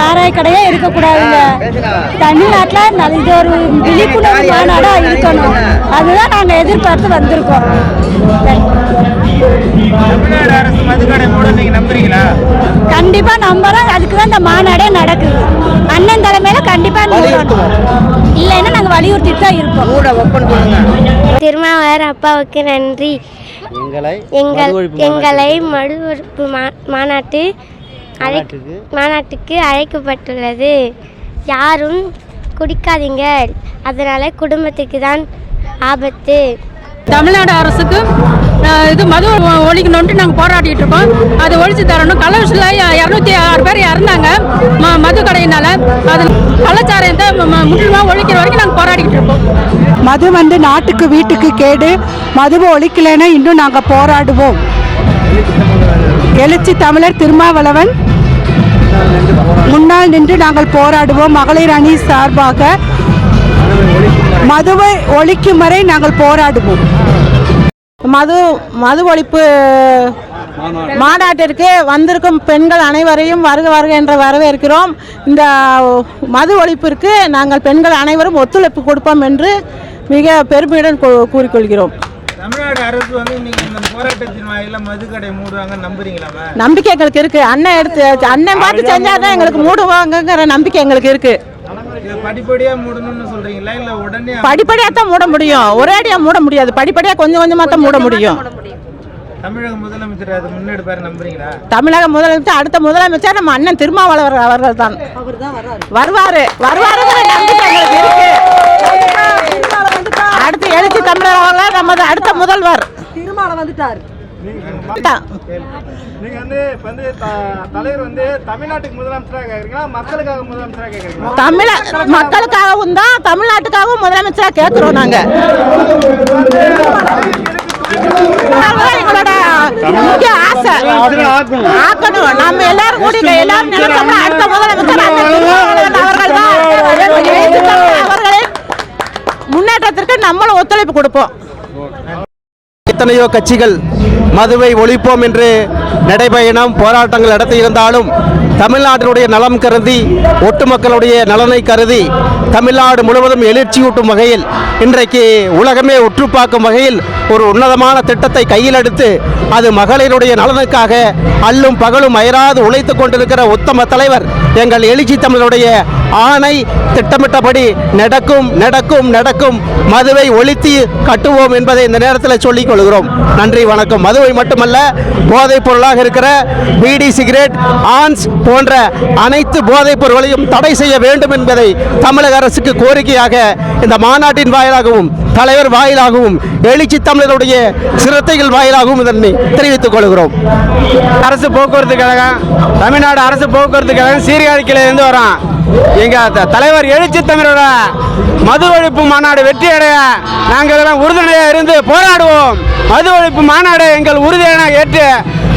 சாராய கடையே இருக்கக்கூடாதுங்க. தமிழ்நாட்டில் நல்ல இது ஒரு விழிப்புணர்வு மாநாடா இருக்கணும். அதுதான் நாங்கள் எதிர்பார்த்து வந்திருக்கோம். நீங்க கண்டிப்பா நம்புறோம். அதுக்கு தான் இந்த மாநாடே நடக்குது. அண்ணன் தலைமையில கண்டிப்பா. இல்லைன்னா நாங்கள் வலியுறுத்திட்டு தான் இருப்போம் திருமாவளர் அப்பாவுக்கு நன்றி. எங்களை எங்கள் எங்களை மடு ஒழிப்பு மா- மாநாட்டு அழை மாநாட்டுக்கு அழைக்கப்பட்டுள்ளது. யாரும் குடிக்காதீங்க அதனால குடும்பத்துக்கு தான் ஆபத்து. தமிழ்நாடு அரசுக்கு இது மது ஒழிக்கணும்ட்டு நாங்கள் போராடிட்டு இருக்கோம். அதை ஒழிச்சு தரணும். கள்ளக்குறிச்சியில் இரநூத்தி ஆறு பேர் இறந்தாங்க. ம மது கடையினால. அது ம- முற்றிலுமாக ஒழிக்கிற வரைக்கும் நாங்கள் போராடிக்கிட்டு இருக்கோம். மது வந்து நாட்டுக்கு வீட்டுக்கு கேடு. மதுவை ஒழிக்கலைன்னா இன்னும் நாங்கள் போராடுவோம். எழுச்சி தமிழர் திருமாவளவன் முன்னால் நின்று நாங்கள் போராடுவோம். மகளிர் அணி சார்பாக மதுவை ஒழிக்கும் வரை நாங்கள் போராடுவோம். மது மது ஒழிப்பு மாநாட்டிற்கு வந்திருக்கும் பெண்கள் அனைவரையும் வருக வருக என்று வரவேற்கிறோம். இந்த மது ஒழிப்பிற்கு நாங்கள் பெண்கள் அனைவரும் ஒத்துழைப்பு கொடுப்போம் என்று மிக பெருமையுடன் கூறிக்கொள்கிறோம் தமிழ்நாடு அரசு வந்து இன்னைக்கு இந்த போராட்டத்தின் வாயில மதுக்கடை மூடுவாங்க நம்புறீங்களாமா நம்பிக்கை எங்களுக்கு இருக்கு. அண்ணன் எடுத்து அண்ணன் பார்த்து செஞ்சாதான் எங்களுக்கு மூடுவாங்கங்கிற நம்பிக்கை எங்களுக்கு இருக்கு. படிப்படியா மூடணும்னு சொல்றீங்களா இல்ல உடனே படிப்படியாக தான் மூட முடியும். ஒரேடியாக மூட முடியாது. படிப்படியாக கொஞ்சம் கொஞ்சமாக தான் மூட முடியும். தமிழக முதலமைச்சர் அதை முன்னெடுப்பாரு நம்புறீங்களா? தமிழக முதலமைச்சர் அடுத்த முதலமைச்சர் நம்ம அண்ணன் திருமாவளவர் அவர்கள் தான். வருவாரு. வருவாருங்கிற நம்பிக்கை எங்களுக்கு இருக்கு அடுத்து எழுச்சி தமிழர் அவர்கள் நமது அடுத்த முதல்வர் தான். நீங்க வந்து வந்து தலைவர் வந்து தமிழ்நாட்டுக்கு முதலமைச்சராக கேக்குறீங்களா? மக்களுக்காக முதலமைச்சராக கேக்குறீங்களா? தமிழ மக்களுக்காகவும் தான் தமிழ்நாட்டுக்காகவும் முதலமைச்சராக கேட்கிறோம் நாங்க. எங்களோட முக்கிய ஆசை. ஆக்கணும். நம்ம எல்லாரும் கூடி எல்லாரும் நினைச்சோம்னா அடுத்த முதலமைச்சர் அவர்கள் தான். முன்னேற்றத்திற்கு நம்மளும் ஒத்துழைப்பு கொடுப்போம். எத்தனையோ கட்சிகள் மதுவை ஒழிப்போம் என்று நடைபயணம் போராட்டங்கள் நடத்தியிருந்தாலும் தமிழ்நாட்டினுடைய நலம் கருதி ஒட்டுமக்களுடைய நலனை கருதி தமிழ்நாடு முழுவதும் எழுச்சியூட்டும் வகையில் இன்றைக்கு உலகமே உற்று பார்க்கும் வகையில் ஒரு உன்னதமான திட்டத்தை கையில் எடுத்து அது மகளிருடைய நலனுக்காக அல்லும் பகலும் அயராது உழைத்து கொண்டிருக்கிற உத்தம தலைவர் எங்கள் எழுச்சி தமிழருடைய ஆணை. திட்டமிட்டபடி நடக்கும் நடக்கும் நடக்கும் மதுவை ஒழித்து கட்டுவோம் என்பதை இந்த நேரத்தில் சொல்லிக் கொள்கிறோம். நன்றி வணக்கம். மதுவை மட்டுமல்ல போதைப் பொருளாக இருக்கிற பீடி சிகரெட் ஆன்ஸ் போன்ற அனைத்து போதைப் பொருட்களையும் தடை செய்ய வேண்டும் என்பதை தமிழக அரசுக்கு கோரிக்கையாக இந்த மாநாட்டின் வாயிலாகவும் தலைவர் வாயிலாகவும் எழுச்சி தமிழருடைய சிறுத்தைகள் வாயிலாகவும் இதனை தெரிவித்துக் கொள்கிறோம். அரசு போக்குவரத்து கழகம் தமிழ்நாடு அரசு போக்குவரத்து கழகம் சீர்காழிக்கிலிருந்து வரோம் எங்க தலைவர் எழுச்சி தமிழோட மது ஒழிப்பு மாநாடு வெற்றி அடைய நாங்கள் எல்லாம் உறுதுணையாக இருந்து போராடுவோம். மது ஒழிப்பு மாநாடு எங்கள் உறுதியான ஏற்று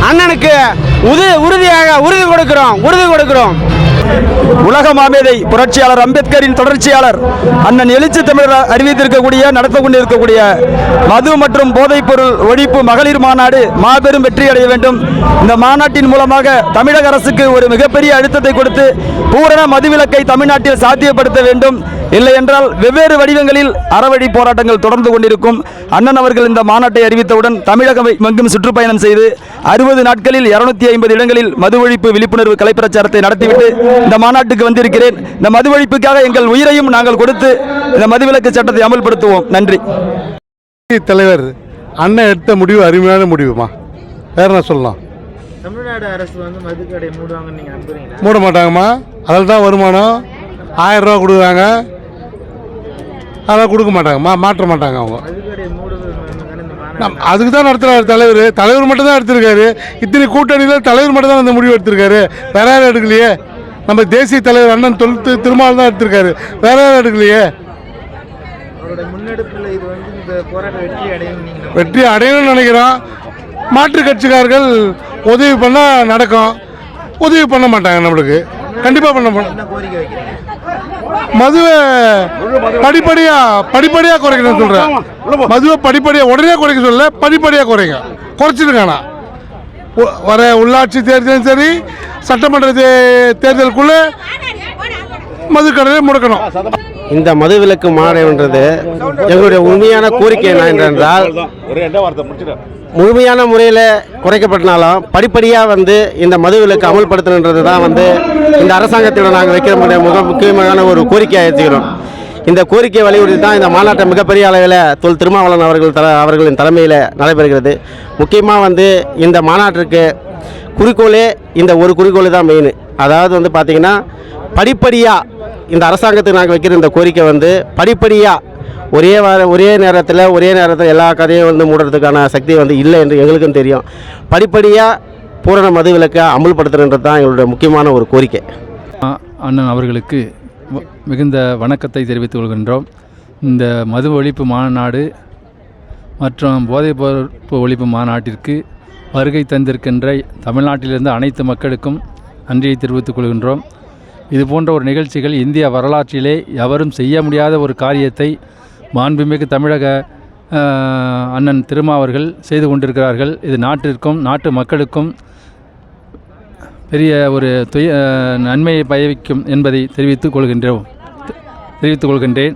அண்ணனுக்கு உது உறுதியாக உறுதி கொடுக்கிறோம் உறுதி கொடுக்கிறோம். உலக மாமேதை புரட்சியாளர் அம்பேத்கரின் தொடர்ச்சியாளர் அண்ணன் எழுச்சி தமிழர் அறிவித்திருக்கக்கூடிய நடத்த கொண்டிருக்கக்கூடிய மது மற்றும் போதைப் பொருள் ஒழிப்பு மகளிர் மாநாடு மாபெரும் வெற்றி அடைய வேண்டும். இந்த மாநாட்டின் மூலமாக தமிழக அரசுக்கு ஒரு மிகப்பெரிய அழுத்தத்தை கொடுத்து பூரண மதுவிலக்கை தமிழ்நாட்டில் சாத்தியப்படுத்த வேண்டும். இல்லை என்றால் வெவ்வேறு வடிவங்களில் அறவழி போராட்டங்கள் தொடர்ந்து கொண்டிருக்கும். அண்ணன் அவர்கள் இந்த மாநாட்டை அறிவித்தவுடன் தமிழகம் எங்கும் சுற்றுப்பயணம் செய்து அறுபது நாட்களில் இருநூத்தி ஐம்பது இடங்களில் மது ஒழிப்பு விழிப்புணர்வு கலைப்பிரச்சாரத்தை நடத்திவிட்டு இந்த மாநாட்டுக்கு வந்திருக்கிறேன். இந்த மது ஒழிப்புக்காக எங்கள் உயிரையும் நாங்கள் கொடுத்து இந்த மதுவிலக்கு சட்டத்தை அமல்படுத்துவோம். நன்றி. தலைவர் அண்ணன் எடுத்த முடிவு அருமையான முடிவுமா? வேற என்ன சொல்லலாம்? தமிழ்நாடு அரசு வந்து மதுக்கடை மூடுவாங்கன்னு நீங்க நம்புறீங்களா? மூட மாட்டாங்கம்மா. அதில் தான் வருமானம். ஆயிரம் ரூபா கொடுக்குறாங்க. அதெல்லாம் கொடுக்க மாட்டாங்கம்மா. மாற்ற மாட்டாங்க அவங்க. அதுக்கு தான் நடத்துகிறார் தலைவர். தலைவர் மட்டும் தான் எடுத்திருக்காரு. இத்தனை கூட்டணியில் தலைவர் மட்டும் தான் அந்த முடிவு எடுத்திருக்காரு. வேற யாரும் எடுக்கலையே. நம்ம தேசிய தலைவர் அண்ணன் தொல் தி- திருமாவளவன் தான் எடுத்திருக்காரு. வேற யாரும் எடுக்கலையே? அவரோட முன்னெடுப்புல இது வந்து இந்த போராட்டம் வெற்றி அடையணும்னு நினைக்கிறோம். மாற்றுக் கட்சிக்காரர்கள் உதவி பண்ணால் நடக்கும். உதவி பண்ண மாட்டாங்க நம்மளுக்கு. கண்டிப்பாக பண்ண மாட்டாங்க. மதுவை படிப்படியா படிப்படியா குறைக்கணும் சொல்றேன். மதுவை படிப்படியா உடனே குறைக்க சொல்ல படிப்படியா குறைங்க. குறைச்சிருக்கானா வர உள்ளாட்சி தேர்தலும் சரி சட்டமன்ற தே- தேர்தலுக்குள்ளே மதுக்கடையை முடக்கணும். இந்த மதுவிலக்கு மாநிலன்றது எங்களுடைய உண்மையான கோரிக்கை என்ன என்றால் முழுமையான முறையில் குறைக்கப்பட்டனாலும் படிப்படியாக வந்து இந்த மதுவிலக்கு அமல்படுத்தணுன்றது தான் வந்து இந்த அரசாங்கத்தோட நாங்கள் வைக்கிற மிக முக்கியமான ஒரு கோரிக்கையாக ஏற்றுக்கிறோம் இந்த கோரிக்கையை வலியுறுத்தி தான் இந்த மாநாட்டம் மிகப்பெரிய அளவில் தொல் திருமாவளவன் அவர்கள் தல அவர்களின் தலைமையில் நடைபெறுகிறது. முக்கியமாக வந்து இந்த மாநாட்டிற்கு குறிக்கோளே இந்த ஒரு குறிக்கோள் தான் மெயின் அதாவது வந்து பார்த்திங்கன்னா படிப்படியாக இந்த அரசாங்கத்துக்கு நாங்கள் வைக்கிற இந்த கோரிக்கை வந்து படிப்படியாக ஒரே வார ஒரே நேரத்தில் ஒரே நேரத்தில் எல்லா கதையும் வந்து மூடுறதுக்கான சக்தி வந்து இல்லை என்று எங்களுக்கும் தெரியும். படிப்படியாக பூரண மதுவிலக்கை அமல்படுத்துகிறன்றது தான் எங்களுடைய முக்கியமான ஒரு கோரிக்கை. அண்ணன் அவர்களுக்கு மிகுந்த வணக்கத்தை தெரிவித்துக் கொள்கின்றோம். இந்த மது ஒழிப்பு மாநாடு மற்றும் போதைப் பொருட்பு ஒழிப்பு மாநாட்டிற்கு வருகை தந்திருக்கின்ற தமிழ்நாட்டிலிருந்து அனைத்து மக்களுக்கும் நன்றியை தெரிவித்துக் கொள்கின்றோம். இது போன்ற ஒரு நிகழ்ச்சிகள் இந்திய வரலாற்றிலே எவரும் செய்ய முடியாத ஒரு காரியத்தை மாண்புமிகு தமிழக அண்ணன் திருமாவர்கள் செய்து கொண்டிருக்கிறார்கள். இது நாட்டிற்கும் நாட்டு மக்களுக்கும் பெரிய ஒரு துய நன்மையை பயவிக்கும் என்பதை தெரிவித்துக் கொள்கின்றோம். தெரிவித்துக் கொள்கின்றேன்.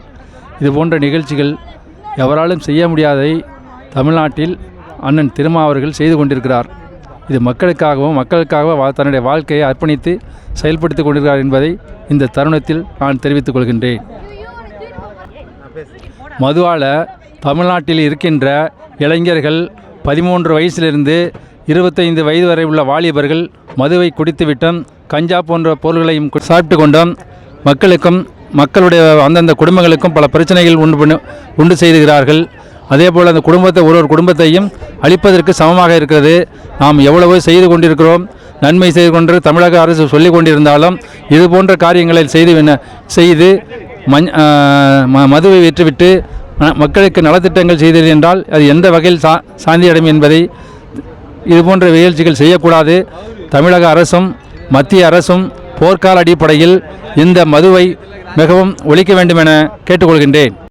இது போன்ற நிகழ்ச்சிகள் எவராலும் செய்ய முடியாததை தமிழ்நாட்டில் அண்ணன் திருமா அவர்கள் செய்து கொண்டிருக்கிறார். இது மக்களுக்காகவும் மக்களுக்காக தன்னுடைய வாழ்க்கையை அர்ப்பணித்து செயல்படுத்திக் கொண்டிருக்கிறார் என்பதை இந்த தருணத்தில் நான் தெரிவித்துக் கொள்கின்றேன். மதுவால் தமிழ்நாட்டில் இருக்கின்ற இளைஞர்கள் பதிமூன்று வயசிலிருந்து இருபத்தைந்து வயது வரை உள்ள வாலிபர்கள் மதுவை குடித்துவிட்டோம் கஞ்சா போன்ற பொருள்களையும் சாப்பிட்டு கொண்டும் மக்களுக்கும் மக்களுடைய அந்தந்த குடும்பங்களுக்கும் பல பிரச்சனைகள் உண்டு பண்ண உண்டு செய்துகிறார்கள். அதே போல் அந்த குடும்பத்தை ஒரு ஒரு குடும்பத்தையும் அழிப்பதற்கு சமமாக இருக்கிறது. நாம் எவ்வளவோ செய்து கொண்டிருக்கிறோம். நன்மை செய்து கொண்டு தமிழக அரசு சொல்லிக் கொண்டிருந்தாலும் இது போன்ற காரியங்களை செய்து செய்து மஞ் ம- மதுவை விற்றுவிட்டு மக்களுக்கு நலத்திட்டங்கள் செய்தது என்றால் அது எந்த வகையில் சா சாந்தியடையும் என்பதை இது போன்ற வீழ்ச்சிகள் செய்யக்கூடாது. தமிழக அரசும் மத்திய அரசும் போர்க்கால அடிப்படையில் இந்த மதுவை மிகவும் ஒழிக்க வேண்டும் என கேட்டுக்கொள்கின்றேன்.